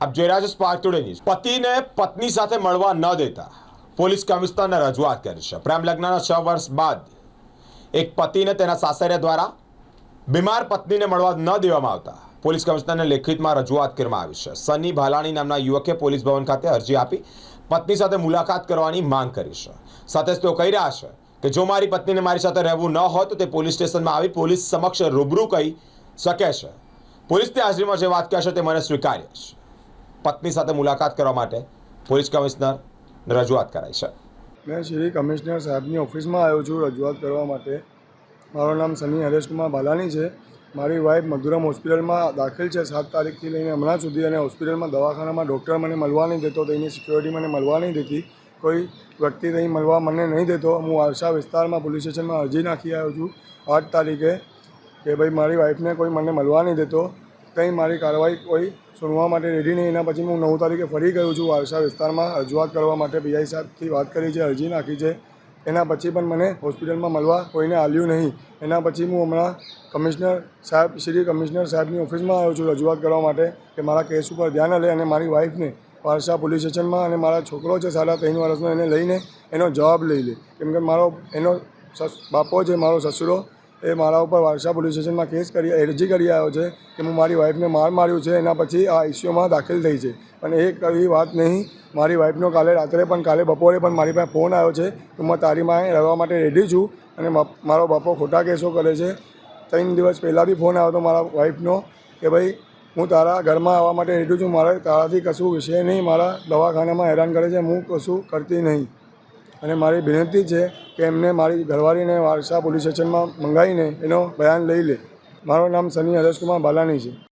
આપ જોઈ રહ્યા છો સ્પાર્ક ટુડે પતિને પત્ની સાથે મળવા ન દેતા. પોલીસ કમિશનરને રજૂઆત કરી છે. પ્રેમ લગ્નના છ વર્ષ બાદ એક પતિને તેના સાસરિયા દ્વારા બીમાર પત્નીને મળવા ન દેવામાં આવતા. પોલીસ કમિશનરને લેખિતમાં રજૂઆત કરવામાં આવી છે. સની ભાલાણી નામના યુવકે પોલીસ ભવન ખાતે અરજી આપી પત્ની સાથે મુલાકાત કરવાની માંગ કરી છે. સાથે જ તેઓ કહી રહ્યા છે કે જો મારી પત્નીને મારી સાથે રહેવું ન હોય તો તે પોલીસ સ્ટેશનમાં આવી પોલીસ સમક્ષ રૂબરૂ કહી શકે છે. પોલીસની હાજરીમાં જે વાત કહેશે તે મને સ્વીકાર્ય છે. પત્ની સાથે મુલાકાત કરવા માટે પોલીસ કમિશનર રજૂઆત કરાઈ છે. મેં શ્રી કમિશનર સાહેબની ઓફિસમાં આવ્યો છું રજૂઆત કરવા માટે. મારું નામ સની હરેશકુમાર બાલાની છે. મારી વાઈફ મધુરમ હોસ્પિટલમાં દાખલ છે સાત તારીખથી લઈને હમણાં સુધી અને હોસ્પિટલમાં દવાખાનામાં ડૉક્ટર મને મળવા નહીં દેતો તેની સિક્યોરિટી મને મળવા નહીં દેતી. કોઈ વ્યક્તિ અહીં મળવા મને નહીં દેતો. હું વારસા વિસ્તારમાં પોલીસ સ્ટેશનમાં અરજી નાખી આવ્યો છું આઠ તારીખે કે ભાઈ મારી વાઈફને કોઈ મને મળવા નહીં દેતો. કંઈ મારી કાર્યવાહી કોઈ સુનવા માટે રેડી નહીં. એના પછી હું નવ તારીખે ફરી ગયો છું વારસા વિસ્તારમાં રજૂઆત કરવા માટે પીઆઈ સાહેબથી વાત કરી છે, અરજી નાખી છે. એના પછી પણ મને હોસ્પિટલમાં મળવા કોઈને આલ્યું નહીં. એના પછી હું હમણાં કમિશનર સાહેબ, શ્રી કમિશનર સાહેબની ઓફિસમાં આવ્યો છું રજૂઆત કરવા માટે કે મારા કેસ ઉપર ધ્યાન લે અને મારી વાઈફને વારસા પોલીસ સ્ટેશનમાં અને મારા છોકરો છે સાડા ત્રણ વર્ષનો એને લઈને એનો જવાબ લઈ લે. કેમ કે મારો એનો બાપો છે, મારો સસરો એ મારા ઉપર વારસા પોલીસ સ્ટેશનમાં કેસ કરી, અરજી કરી આવ્યો છે કે હું મારી વાઈફને માર માર્યું છે, એના પછી આ ઇસ્યુમાં દાખલ થઈ છે. પણ એ કઈ વાત નહીં, મારી વાઈફનો કાલે રાત્રે પણ, કાલે બપોરે પણ મારી પાસે ફોન આવ્યો છે કે હું તારી માં રહેવા માટે રેડી છું અને મારો બાપો ખોટા કેસો કરે છે. ત્રણ દિવસ પહેલાં બી ફોન આવ્યો હતો મારા વાઈફનો કે ભાઈ, હું તારા ઘરમાં આવવા માટે રેડી છું, મારે તારાથી કશું વિષય નહીં, મારા દવાખાનામાં હેરાન કરે છે, હું કશું કરતી નહીં. અને મારી વિનંતી છે કે એમને મારી ઘરવાળીને વારસા પોલીસ સ્ટેશનમાં મંગાવીને એનો બયાન લઈ લે. મારું નામ સની હરેશકુમાર બાલાની છે.